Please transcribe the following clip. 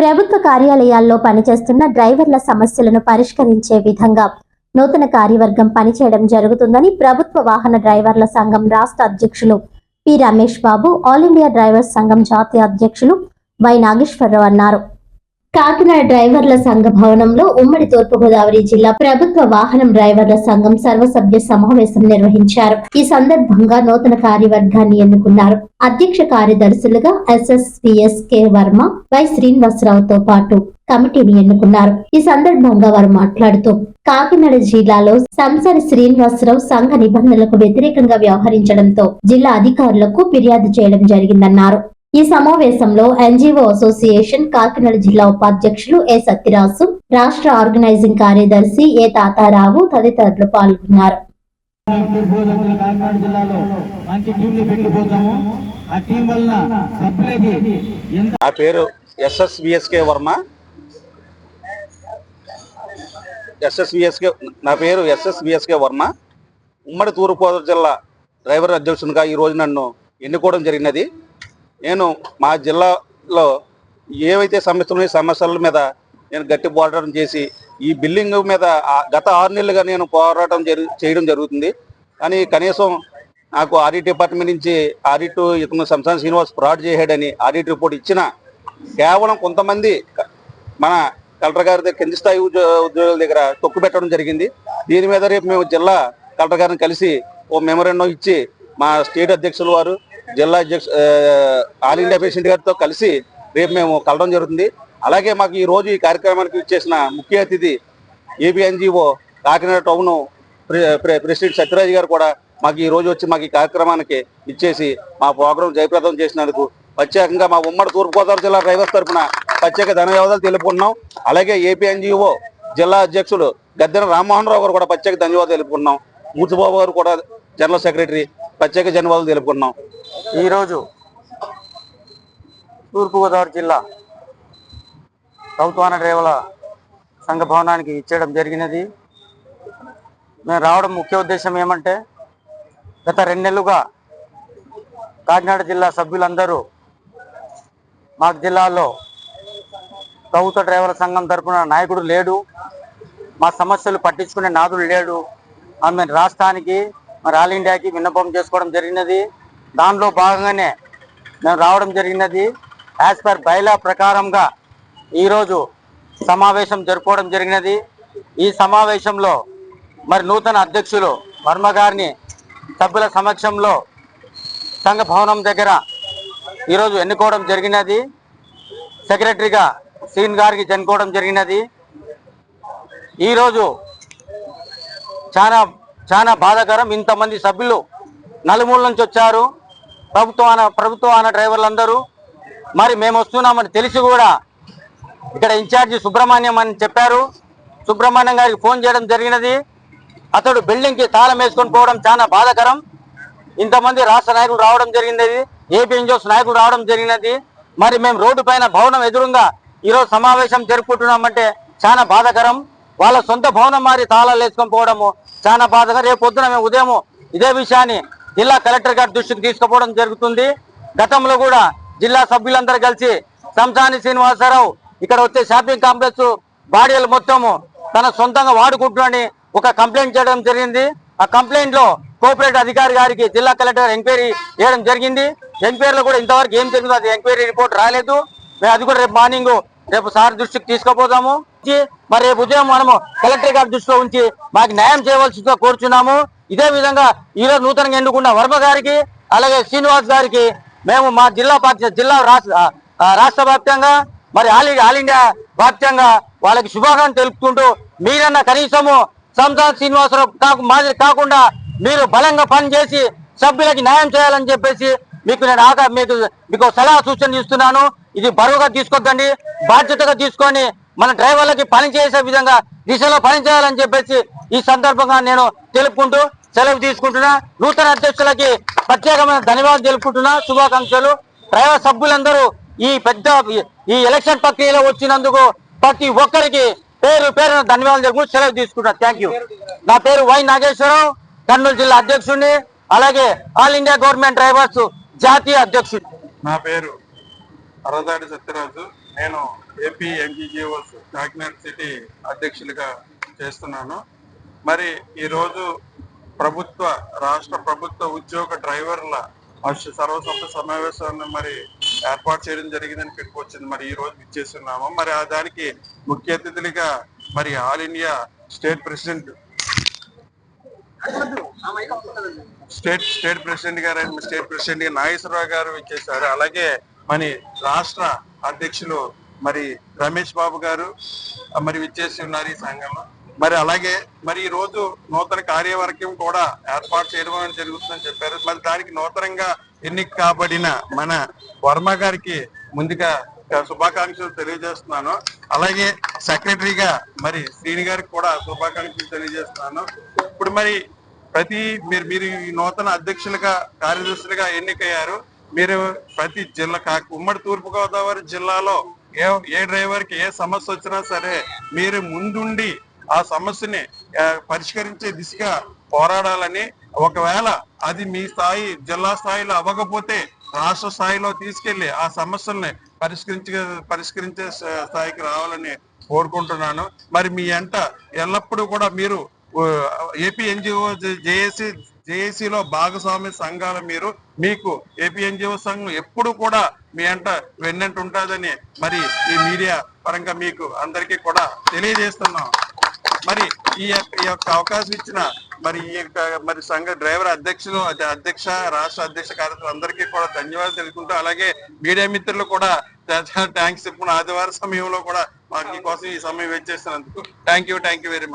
ప్రభుత్వ కార్యాలయాల్లో పనిచేస్తున్న డ్రైవర్ల సమస్యలను పరిష్కరించే విధంగా నూతన కార్యవర్గం పనిచేయడం జరుగుతుందని ప్రభుత్వ వాహన డ్రైవర్ల సంఘం రాష్ట్ర అధ్యక్షులు P Ramesh Babu all India drivers సంఘం జాతీయ అధ్యక్షులు వై నాగేశ్వరరావు అన్నారు. కాకినాడ డ్రైవర్ల సంఘ భవనంలో ఉమ్మడి తూర్పుగోదావరి జిల్లా ప్రభుత్వ వాహనం డ్రైవర్ల సంఘం సర్వసభ్య సమావేశం నిర్వహించారు. ఈ సందర్భంగా నూతన కార్యవర్గాన్ని ఎన్నుకున్నారు. అధ్యక్ష కార్యదర్శులుగా S S V S K Varma Y శ్రీనివాసరావుతో పాటు కమిటీని ఎన్నుకున్నారు. ఈ సందర్భంగా వారు మాట్లాడుతూ కాకినాడ జిల్లాలో సంసారి శ్రీనివాసరావు సంఘ నిబంధనలకు వ్యతిరేకంగా వ్యవహరించడంతో జిల్లా అధికారులకు ఫిర్యాదు చేయడం జరిగిందన్నారు. ఈ సమావేశంలో ఎన్జిఓ అసోసియేషన్ కాకినాడ జిల్లా ఉపాధ్యక్షులు ఏ సత్యరాజు రాష్ట్ర ఆర్గనైజింగ్ కార్యదర్శి ఏ తాతారావు తదితరులు పాల్గొన్నారు. కాకినాడ జిల్లాలో ఆ టీం వలన నా పేరు ఎస్ఎస్విఎస్కే వర్మ. ఎస్ఎస్విఎస్కే నా పేరు ఎస్ఎస్విఎస్కే వర్మ. ఉమ్మడి తూర్పుగోదావరి జిల్లా డ్రైవర్ అధ్యక్షునిగా ఈరోజు నన్ను ఎన్నుకోవడం జరిగినది. నేను మా జిల్లాలో ఏవైతే సమస్యలు ఉన్నాయో, సమస్యల మీద నేను గట్టి పోరాటం చేసి ఈ బిల్డింగ్ మీద గత ఆరు నెలలుగా నేను పోరాటం జరు చేయడం జరుగుతుంది. కానీ కనీసం నాకు ఆడిట్ డిపార్ట్మెంట్ నుంచి ఆడిట్ ఇతను శంసాన్ శ్రీనివాస్ ఫ్రాడ్ చేశాడని ఆడిట్ రిపోర్ట్ ఇచ్చిన కేవలం కొంతమంది మన కలెక్టర్ గారి దగ్గర కింది స్థాయి ఉద్యో ఉద్యోగుల దగ్గర తొక్కు పెట్టడం జరిగింది. దీని మీద రేపు మేము జిల్లా కలెక్టర్ గారిని కలిసి ఓ మెమోరెండం ఇచ్చి మా స్టేట్ అధ్యక్షులు వారు జిల్లా అధ్యక్ష ఆల్ ఇండియా పేషెంట్ గారితో కలిసి రేపు మేము కలవడం జరుగుతుంది. అలాగే మాకు ఈ రోజు ఈ కార్యక్రమానికి ఇచ్చేసిన ముఖ్య అతిథి A B N G O Kakinada town president Satyaraju garu కూడా మాకు ఈ రోజు వచ్చి మాకు ఈ కార్యక్రమానికి ఇచ్చేసి మా ప్రోగ్రాం జయప్రదం చేసినందుకు ప్రత్యేకంగా మా ఉమ్మడి తూర్పుగోదావరి జిల్లా డ్రైవర్స్ తరఫున ప్రత్యేక ధన్యవాదాలు తెలుపుకుంటున్నాం. అలాగే ఏపీఎన్జిఓ జిల్లా అధ్యక్షుడు గద్దెన రామ్మోహన్ రావు గారు కూడా ప్రత్యేక ధన్యవాదాలు తెలుపుకున్నాం మూర్తిబాబు గారు కూడా జనరల్ సెక్రటరీ ప్రత్యేక ధన్యవాదాలు తెలుపుకున్నాం. ఈరోజు తూర్పుగోదావరి జిల్లా ప్రభుత్వాన డ్రైవర్ల సంఘ భవనానికి ఇచ్చేయడం జరిగినది. మేము రావడం ముఖ్య ఉద్దేశం ఏమంటే గత రెండు నెలలుగా కాకినాడ జిల్లా సభ్యులందరూ మా జిల్లాలో ప్రభుత్వ డ్రైవర్ల సంఘం తరపున నాయకుడు లేడు. మా సమస్యలు పట్టించుకునే నాదుడు లేడు. ఆమె రాష్ట్రానికి మరి ఆల్ ఇండియాకి విన్నపం చేసుకోవడం జరిగినది. దానిలో భాగంగానే మేము రావడం జరిగినది. యాజ్ పర్ బైలా ప్రకారంగా ఈరోజు సమావేశం జరుపుకోవడం జరిగినది. ఈ సమావేశంలో మరి నూతన అధ్యక్షులు వర్మ గారిని సభ్యుల సమక్షంలో సంఘ భవనం దగ్గర ఈరోజు ఎన్నుకోవడం జరిగినది. సెక్రటరీగా సీన్ గారికి చనుకోవడం జరిగినది. ఈరోజు చాలా చాలా బాధాకరం. ఇంతమంది సభ్యులు నలుమూల నుంచి వచ్చారు. ప్రభుత్వాన ప్రభుత్వాన డ్రైవర్లందరూ. మరి మేము వస్తున్నామని తెలిసి కూడా ఇక్కడ ఇన్ఛార్జి సుబ్రహ్మణ్యం అని చెప్పారు. సుబ్రహ్మణ్యం గారికి ఫోన్ చేయడం జరిగినది. అతడు బిల్డింగ్కి తాళం వేసుకొని పోవడం చాలా బాధాకరం. ఇంతమంది రాష్ట్ర నాయకులు రావడం జరిగినది ఏపీ ఎన్జిఓస్ నాయకులు రావడం జరిగినది. మరి మేము రోడ్డు పైన భవనం ఎదురుగా ఈరోజు సమావేశం జరుపుకుంటున్నామంటే చాలా బాధాకరం. వాళ్ళ సొంత భవనం మారి తాళాలు వేసుకొని పోవడము చాలా బాధగా రేపు పొద్దున మేము ఉదయం ఇదే విషయాన్ని జిల్లా కలెక్టర్ గారి దృష్టికి తీసుకుపోవడం జరుగుతుంది. గతంలో కూడా జిల్లా సభ్యులందరూ కలిసి సంసాని శ్రీనివాసరావు ఇక్కడ వచ్చే షాపింగ్ కాంప్లెక్స్ బాడీలు మొత్తము తన సొంతంగా వాడుకుంటున్నాడని ఒక కంప్లైంట్ చేయడం జరిగింది. ఆ కంప్లైంట్లో కోఆపరేట్ అధికారి గారికి జిల్లా కలెక్టర్ ఎంక్వైరీ చేయడం జరిగింది. ఎంక్వైరీలో కూడా ఇంతవరకు ఏం జరిగిందో అది ఎంక్వైరీ రిపోర్ట్ రాలేదు. మేము అది కూడా రేపు మార్నింగ్ రేపు సార్ దృష్టికి తీసుకుపోతాము ఇచ్చి మరి రేపు ఉదయం మనము కలెక్టర్ గారి దృష్టిలో ఉంచి మాకు న్యాయం చేయవలసిందిగా కోరుచున్నాము. ఇదే విధంగా ఈ రోజు నూతనంగా ఎన్నుకున్న వర్మ గారికి అలాగే శ్రీనివాస్ గారికి మేము మా జిల్లా పార్టీ జిల్లా రాష్ట్ర రాష్ట్ర వ్యాప్తంగా మరి ఆల్ ఆల్ ఇండియా వ్యాప్తంగా వాళ్ళకి శుభాకాంక్షలు తెలుపుకుంటూ మీరన్న కనీసము సంసార్ శ్రీనివాసరావు కాకు మాదిరి కాకుండా మీరు బలంగా పనిచేసి సభ్యులకి న్యాయం చేయాలని చెప్పేసి మీకు నేను ఆక మీకు మీకు సలహా సూచన ఇస్తున్నాను. ఇది బరువుగా తీసుకోద్దండి బాధ్యతగా తీసుకొని మన డ్రైవర్లకి పనిచేసే విధంగా దిశలో పనిచేయాలని చెప్పేసి ఈ సందర్భంగా నేను తెలుపుకుంటూ సెలవు తీసుకుంటున్నా. నూతన అధ్యక్షులకి ప్రత్యేకమైన ధన్యవాదాలు తెలుపుకుంటున్నా. శుభాకాంక్షలు. డ్రైవర్ సభ్యులందరూ ఈ పెద్ద ఈ ఎలక్షన్ ప్రక్రియలో వచ్చినందుకు ప్రతి ఒక్కరికి పేరు పేరున ధన్యవాదాలు తెలుపుకుంటూ సెలవు తీసుకుంటున్నా. Thank you. నా పేరు వై నాగేశ్వరరావు. కర్నూలు జిల్లా అధ్యక్షుడిని. అలాగే ఆల్ ఇండియా గవర్నమెంట్ డ్రైవర్స్ జాతీయ అధ్యక్షుడు నా పేరు అరదాడి సత్యరాజు. నేను ఏపీ ఎంజీజీఓస్ కాకినాడ సిటీ అధ్యక్షులుగా చేస్తున్నాను. మరి ఈరోజు ప్రభుత్వ రాష్ట్ర ప్రభుత్వ ఉద్యోగ డ్రైవర్ల అస- సర్వసభ్య సమావేశాన్ని మరి ఏర్పాటు చేయడం జరిగిందని ఇక్కడికి మరి ఈ రోజు ఇచ్చేస్తున్నాము మరి ఆ దానికి ముఖ్య అతిథులుగా మరి all India state president state state president garu state ప్రెసిడెంట్గా నాగేశ్వరరావు గారు ఇచ్చేసారు అలాగే మరి రాష్ట్ర అధ్యక్షులు మరి రమేష్ బాబు గారు మరి విచ్చేసి ఉన్నారు ఈ సంఘంలో. మరి అలాగే మరి ఈ రోజు నూతన కార్యవర్గం కూడా ఏర్పాటు చేయడం అనేది జరుగుతుందని చెప్పారు. మరి దానికి నూతనంగా ఎన్నిక కాబడిన మన వర్మ గారికి ముందుగా శుభాకాంక్షలు తెలియజేస్తున్నాను. అలాగే సెక్రటరీగా మరి శ్రీని గారికి కూడా శుభాకాంక్షలు తెలియజేస్తున్నాను. ఇప్పుడు మరి ప్రతి మీరు మీరు ఈ నూతన అధ్యక్షులుగా కార్యదర్శులుగా ఎన్నికయ్యారు. మీరు ప్రతి జిల్లా కా- ఉమ్మడి తూర్పుగోదావరి జిల్లాలో ఏ ఏ డ్రైవర్కి ఏ సమస్య వచ్చినా సరే మీరు ముందుండి ఆ సమస్యని పరిష్కరించే దిశగా పోరాడాలని ఒకవేళ అది మీ స్థాయి జిల్లా స్థాయిలో అవ్వకపోతే రాష్ట్ర స్థాయిలో తీసుకెళ్ళి ఆ సమస్యల్ని పరిష్కరించే పరిష్కరించే స్థాయికి రావాలని కోరుకుంటున్నాను. మరి మీ అంట ఎల్లప్పుడూ కూడా మీరు ఏపీ ఎన్జిఓ జేఏసీ జేఏసీలో భాగస్వామ్య సంఘాల మీరు మీకు ఏపీఎన్జిఓ సంఘం ఎప్పుడు కూడా మీ అంట వెన్నంట ఉంటుందని మరి ఈ మీడియా పరంగా మీకు అందరికీ కూడా తెలియజేస్తున్నాం. మరి ఈ యొక్క అవకాశం ఇచ్చిన మరి ఈ యొక్క మరి సంఘ డ్రైవర్ అధ్యక్షులు అదే అధ్యక్ష రాష్ట్ర అధ్యక్ష కార్యదర్శులు అందరికీ కూడా ధన్యవాదాలు తెలుపుకుంటూ అలాగే మీడియా మిత్రులు కూడా థ్యాంక్స్ చెప్పుకున్న ఆదివారం సమయంలో కూడా మాకు ఈ కోసం ఈ సమయం వెచ్చేస్తున్నందుకు thank you thank you very much.